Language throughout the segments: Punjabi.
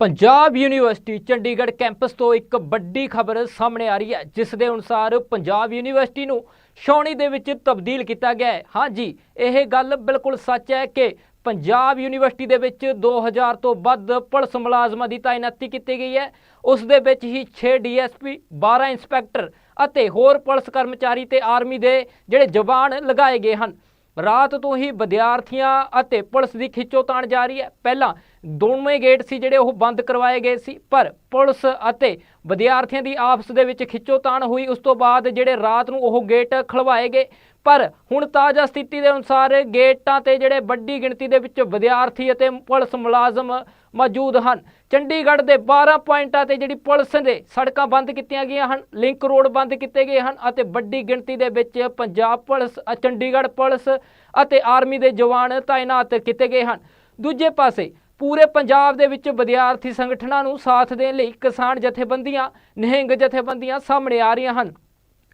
ਪੰਜਾਬ ਯੂਨੀਵਰਸਿਟੀ ਚੰਡੀਗੜ੍ਹ ਕੈਂਪਸ ਤੋਂ ਇੱਕ ਵੱਡੀ ਖਬਰ ਸਾਹਮਣੇ ਆ ਰਹੀ ਹੈ, ਜਿਸ ਦੇ ਅਨੁਸਾਰ ਪੰਜਾਬ ਯੂਨੀਵਰਸਿਟੀ ਨੂੰ ਛਾਉਣੀ ਦੇ ਵਿੱਚ ਤਬਦੀਲ ਕੀਤਾ ਗਿਆ ਹੈ। ਹਾਂਜੀ ਇਹ ਗੱਲ ਬਿਲਕੁਲ ਸੱਚ ਹੈ ਕਿ ਪੰਜਾਬ ਯੂਨੀਵਰਸਿਟੀ ਦੇ ਵਿੱਚ 2000 ਤੋਂ ਵੱਧ ਪੁਲਿਸ ਮੁਲਾਜ਼ਮਾਂ ਦੀ ਤਾਇਨਾਤੀ ਕੀਤੀ ਗਈ ਹੈ। ਉਸ ਦੇ ਵਿੱਚ ਹੀ 6 ਡੀਐਸਪੀ 12 ਇੰਸਪੈਕਟਰ ਅਤੇ ਹੋਰ ਪੁਲਿਸ ਕਰਮਚਾਰੀ ਤੇ ਆਰਮੀ ਦੇ ਜਿਹੜੇ ਜਵਾਨ ਲਗਾਏ ਗਏ ਹਨ। ਰਾਤ ਤੋਂ ਹੀ ਵਿਦਿਆਰਥੀਆਂ ਅਤੇ ਪੁਲਿਸ ਦੀ ਖਿੱਚੋਤਾਣ ਜਾਰੀ ਹੈ। ਪਹਿਲਾਂ ਦੋਵੇਂ ਗੇਟ ਸੀ ਜਿਹੜੇ ਉਹ ਬੰਦ ਕਰਵਾਏ ਗਏ ਸੀ, ਪਰ ਪੁਲਿਸ ਅਤੇ ਵਿਦਿਆਰਥੀਆਂ ਦੀ ਆਪਸ ਦੇ ਵਿੱਚ ਖਿੱਚੋਤਾਣ ਹੋਈ, ਉਸ ਤੋਂ ਬਾਅਦ ਜਿਹੜੇ ਰਾਤ ਨੂੰ ਉਹ ਗੇਟ ਖਲਵਾਏ ਗਏ, ਪਰ ਹੁਣ ਤਾਜ਼ਾ ਸਥਿਤੀ ਦੇ ਅਨੁਸਾਰ ਗੇਟਾਂ ਤੇ ਜਿਹੜੇ ਵੱਡੀ ਗਿਣਤੀ ਦੇ ਵਿੱਚ ਵਿਦਿਆਰਥੀ ਅਤੇ ਪੁਲਿਸ ਮੁਲਾਜ਼ਮ ਮੌਜੂਦ ਹਨ। ਚੰਡੀਗੜ੍ਹ ਦੇ 12 ਪੁਆਇੰਟਾਂ ਤੇ ਜਿਹੜੀ ਪੁਲਿਸ ਦੇ ਸੜਕਾਂ ਬੰਦ ਕੀਤੀਆਂ ਗਈਆਂ ਹਨ ਲਿੰਕ ਰੋਡ ਬੰਦ ਕੀਤੇ ਗਏ ਹਨ ਅਤੇ ਵੱਡੀ ਗਿਣਤੀ ਦੇ ਵਿੱਚ ਪੰਜਾਬ ਪੁਲਿਸ ਚੰਡੀਗੜ੍ਹ ਪੁਲਿਸ ਅਤੇ ਆਰਮੀ ਦੇ ਜਵਾਨ ਤਾਇਨਾਤ ਕੀਤੇ ਗਏ ਹਨ। ਦੂਜੇ ਪਾਸੇ ਪੂਰੇ ਪੰਜਾਬ ਦੇ ਵਿੱਚ ਵਿਦਿਆਰਥੀ ਸੰਗਠਨਾਂ ਨੂੰ ਸਾਥ ਦੇਣ ਲਈ ਕਿਸਾਨ ਜਥੇਬੰਦੀਆਂ, ਨਿਹੰਗ ਜਥੇਬੰਦੀਆਂ ਸਾਹਮਣੇ ਆ ਰਹੀਆਂ ਹਨ।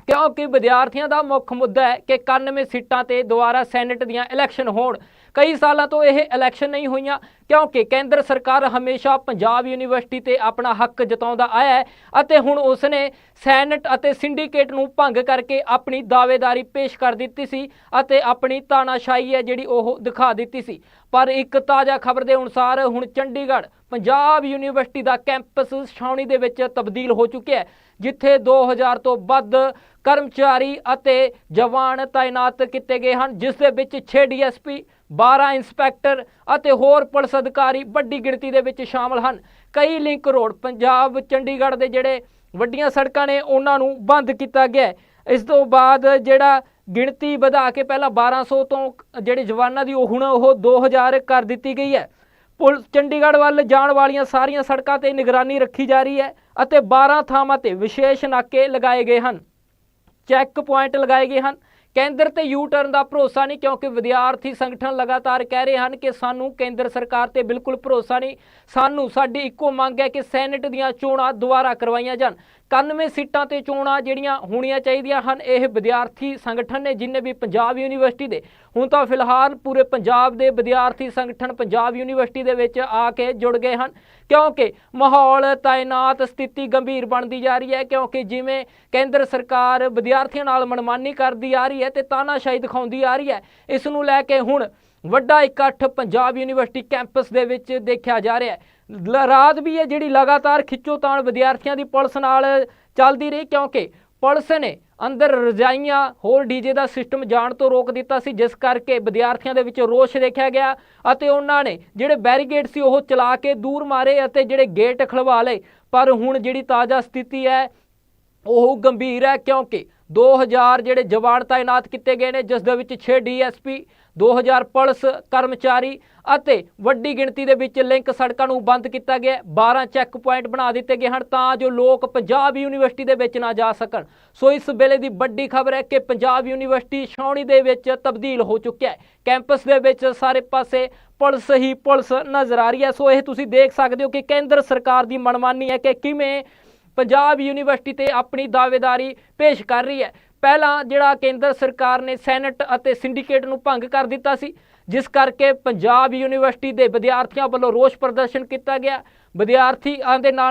ਕਿਉਂਕਿ ਵਿਦਿਆਰਥੀਆਂ ਦਾ ਮੁੱਖ ਮੁੱਦਾ ਹੈ ਕਿ 91 ਸੀਟਾਂ ਤੇ ਦੁਬਾਰਾ ਸੈਨੇਟ ਦੀਆਂ ਇਲੈਕਸ਼ਨ ਹੋਣ। ਕਈ ਸਾਲਾਂ ਤੋਂ ਇਹ ਇਲੈਕਸ਼ਨ ਨਹੀਂ ਹੋਈਆਂ, ਕਿਉਂਕਿ ਕੇਂਦਰ ਸਰਕਾਰ ਹਮੇਸ਼ਾ ਪੰਜਾਬ ਯੂਨੀਵਰਸਿਟੀ ਤੇ ਆਪਣਾ ਹੱਕ ਜਤਾਉਂਦਾ ਆਇਆ ਹੈ ਅਤੇ ਹੁਣ ਉਸਨੇ ਸੈਨੇਟ ਅਤੇ ਸਿੰਡੀਕੇਟ ਨੂੰ ਭੰਗ ਕਰਕੇ ਆਪਣੀ ਦਾਅਵੇਦਾਰੀ ਪੇਸ਼ ਕਰ ਦਿੱਤੀ ਸੀ ਅਤੇ ਆਪਣੀ ਤਾਨਾਸ਼ਾਹੀ ਹੈ ਜਿਹੜੀ ਉਹ ਦਿਖਾ ਦਿੱਤੀ ਸੀ। ਪਰ ਇੱਕ ਤਾਜ਼ਾ ਖਬਰ ਦੇ ਅਨੁਸਾਰ ਹੁਣ ਚੰਡੀਗੜ੍ਹ, ਪੰਜਾਬ ਯੂਨੀਵਰਸਿਟੀ ਦਾ ਕੈਂਪਸ ਛਾਉਣੀ ਦੇ ਵਿੱਚ ਤਬਦੀਲ ਹੋ ਚੁੱਕਿਆ ਹੈ, ਜਿੱਥੇ 2000 ਤੋਂ ਵੱਧ ਕਰਮਚਾਰੀ ਅਤੇ ਜਵਾਨ ਤਾਇਨਾਤ ਕੀਤੇ ਗਏ ਹਨ, ਜਿਸ ਦੇ ਵਿੱਚ 6 ਡੀਐਸਪੀ 12 ਇੰਸਪੈਕਟਰ ਅਤੇ ਹੋਰ ਪੁਲਿਸ ਅਧਿਕਾਰੀ ਵੱਡੀ ਗਿਣਤੀ ਦੇ ਵਿੱਚ ਸ਼ਾਮਲ ਹਨ। ਕਈ ਲਿੰਕ ਰੋਡ, ਪੰਜਾਬ, ਚੰਡੀਗੜ੍ਹ ਦੇ ਜਿਹੜੇ ਵੱਡੀਆਂ ਸੜਕਾਂ ਨੇ, ਉਹਨਾਂ ਨੂੰ ਬੰਦ ਕੀਤਾ ਗਿਆ ਇਸ ਤੋਂ ਬਾਅਦ ਜਿਹੜਾ ਗਿਣਤੀ ਵਧਾ ਕੇ ਪਹਿਲਾਂ 1200 ਤੋਂ ਜਿਹੜੇ ਜਵਾਨਾਂ ਦੀ, ਉਹ ਹੁਣ ਉਹ 2000 ਕਰ ਦਿੱਤੀ ਗਈ ਹੈ। ਪੁਲ, ਚੰਡੀਗੜ੍ਹ ਵੱਲ ਜਾਣ ਵਾਲੀਆਂ ਸਾਰੀਆਂ ਸੜਕਾਂ ਤੇ ਨਿਗਰਾਨੀ ਰੱਖੀ ਜਾ ਰਹੀ ਹੈ ਅਤੇ 12 ਥਾਵਾਂ ਤੇ ਵਿਸ਼ੇਸ਼ ਨਾਕੇ ਲਗਾਏ ਗਏ ਹਨ। ਚੈੱਕ ਪੁਆਇੰਟ ਲਗਾਏ ਗਏ ਹਨ। ਕੇਂਦਰ ਤੇ ਯੂ ਟਰਨ ਦਾ ਭਰੋਸਾ ਨਹੀਂ, ਕਿਉਂਕਿ ਵਿਦਿਆਰਥੀ ਸੰਗਠਨ ਲਗਾਤਾਰ ਕਹਿ ਰਹੇ ਹਨ ਕਿ ਸਾਨੂੰ ਕੇਂਦਰ ਸਰਕਾਰ ਤੇ ਬਿਲਕੁਲ ਭਰੋਸਾ ਨਹੀਂ। ਸਾਨੂੰ ਸਾਡੀ ਇੱਕੋ ਮੰਗ ਹੈ ਕਿ ਸੈਨੇਟ ਦੀਆਂ ਚੋਣਾਂ ਦੁਬਾਰਾ ਕਰਵਾਈਆਂ ਜਾਣ। 91 ਸੀਟਾਂ ਤੇ ਚੋਣਾਂ ਜਿਹੜੀਆਂ ਹੋਣੀਆਂ ਚਾਹੀਦੀਆਂ ਹਨ, ਇਹ ਵਿਦਿਆਰਥੀ ਸੰਗਠਨ ਨੇ ਜਿੰਨੇ ਵੀ ਪੰਜਾਬ ਯੂਨੀਵਰਸਿਟੀ ਦੇ, ਹੁਣ ਤਾਂ ਫਿਲਹਾਲ ਪੂਰੇ ਪੰਜਾਬ ਦੇ ਵਿਦਿਆਰਥੀ ਸੰਗਠਨ ਪੰਜਾਬ ਯੂਨੀਵਰਸਿਟੀ ਦੇ ਵਿੱਚ ਆ ਕੇ ਜੁੜ ਗਏ ਹਨ, ਕਿਉਂਕਿ ਮਾਹੌਲ, ਤਾਇਨਾਤ ਸਥਿਤੀ ਗੰਭੀਰ ਬਣਦੀ ਜਾ ਰਹੀ ਹੈ, ਕਿਉਂਕਿ ਜਿਵੇਂ ਕੇਂਦਰ ਸਰਕਾਰ ਵਿਦਿਆਰਥੀਆਂ ਨਾਲ ਮਨਮਾਨੀ ਕਰਦੀ ਆ ਰਹੀ ਹੈ ਤੇ ਤਾਨਾਸ਼ਾਹੀ ਦਿਖਾਉਂਦੀ ਆ ਰਹੀ ਹੈ, ਇਸ ਨੂੰ ਲੈ ਕੇ ਹੁਣ ਵੱਡਾ ਇਕੱਠ ਪੰਜਾਬ ਯੂਨੀਵਰਸਿਟੀ ਕੈਂਪਸ ਦੇ ਵਿੱਚ ਦੇਖਿਆ ਜਾ ਰਿਹਾ ਹੈ। ਲ- ਰਾਤ ਵੀ ਹੈ ਜਿਹੜੀ ਲਗਾਤਾਰ ਖਿੱਚੋਤਾਣ ਵਿਦਿਆਰਥੀਆਂ ਦੀ ਪੁਲਿਸ ਨਾਲ ਚੱਲਦੀ ਰਹੀ ਕਿਉਂਕਿ ਪੁਲਿਸ ਨੇ ਅੰਦਰ ਰਜਾਈਆਂ, ਹੋਰ ਡੀਜੇ ਦਾ ਸਿਸਟਮ ਜਾਣ ਤੋਂ ਰੋਕ ਦਿੱਤਾ ਸੀ, ਜਿਸ ਕਰਕੇ ਵਿਦਿਆਰਥੀਆਂ ਦੇ ਵਿੱਚ ਰੋਸ਼ ਦੇਖਿਆ ਗਿਆ ਅਤੇ ਉਹਨਾਂ ਨੇ ਜਿਹੜੇ ਬੈਰੀਗੇਡ ਸੀ ਉਹ ਚਲਾ ਕੇ ਦੂਰ ਮਾਰੇ ਅਤੇ ਜਿਹੜੇ ਗੇਟ ਖਲਵਾ ਲਏ। ਪਰ ਹੁਣ ਜਿਹੜੀ ਤਾਜ਼ਾ ਸਥਿਤੀ ਹੈ, ਉਹ ਗੰਭੀਰ ਹੈ ਕਿਉਂਕਿ 2000 ਜਿਹੜੇ ਜਵਾਨ ਤਾਇਨਾਤ ਕੀਤੇ ਗਏ ਨੇ, ਜਿਸ ਦੇ ਵਿੱਚ 6 ਡੀਐਸਪੀ 2000 ਪੁਲਿਸ ਕਰਮਚਾਰੀ ਅਤੇ ਵੱਡੀ ਗਿਣਤੀ ਦੇ ਵਿੱਚ ਲਿੰਕ ਸੜਕਾਂ ਨੂੰ ਬੰਦ ਕੀਤਾ ਗਿਆ ਹੈ। 12 ਚੈੱਕ ਪੁਆਇੰਟ ਬਣਾ ਦਿੱਤੇ ਗਏ ਹਨ ਤਾਂ ਜੋ ਲੋਕ ਪੰਜਾਬ ਯੂਨੀਵਰਸਿਟੀ ਦੇ ਵਿੱਚ ਨਾ ਜਾ ਸਕਣ। ਸੋ ਇਸ ਵੇਲੇ ਦੀ ਵੱਡੀ ਖਬਰ ਹੈ ਕਿ ਪੰਜਾਬ ਯੂਨੀਵਰਸਿਟੀ ਛਾਉਣੀ ਦੇ ਵਿੱਚ ਤਬਦੀਲ ਹੋ ਚੁੱਕਿਆ ਹੈ। ਕੈਂਪਸ ਦੇ ਵਿੱਚ ਸਾਰੇ ਪਾਸੇ ਪੁਲਿਸ ਹੀ ਪੁਲਿਸ ਨਜ਼ਰ ਆ ਰਹੀ ਹੈ। ਸੋ ਇਹ ਤੁਸੀਂ ਦੇਖ ਸਕਦੇ ਹੋ ਕਿ ਕੇਂਦਰ ਸਰਕਾਰ ਦੀ ਮਨਮਾਨੀ ਹੈ ਕਿ ਕਿਵੇਂ ਪੰਜਾਬ ਯੂਨੀਵਰਸਿਟੀ ਤੇ ਆਪਣੀ ਦਾਅਵੇਦਾਰੀ ਪੇਸ਼ ਕਰ ਰਹੀ ਹੈ। ਪਹਿਲਾਂ ਜਿਹੜਾ ਕੇਂਦਰ ਸਰਕਾਰ ਨੇ ਸੈਨੇਟ ਅਤੇ ਸਿੰਡੀਕੇਟ ਨੂੰ ਭੰਗ ਕਰ ਦਿੱਤਾ ਸੀ, ਜਿਸ ਕਰਕੇ ਪੰਜਾਬ ਯੂਨੀਵਰਸਿਟੀ ਦੇ ਵਿਦਿਆਰਥੀਆਂ ਵੱਲੋਂ ਰੋਸ ਪ੍ਰਦਰਸ਼ਨ ਕੀਤਾ ਗਿਆ। ਵਿਦਿਆਰਥੀਆਂ ਦੇ ਨਾਲ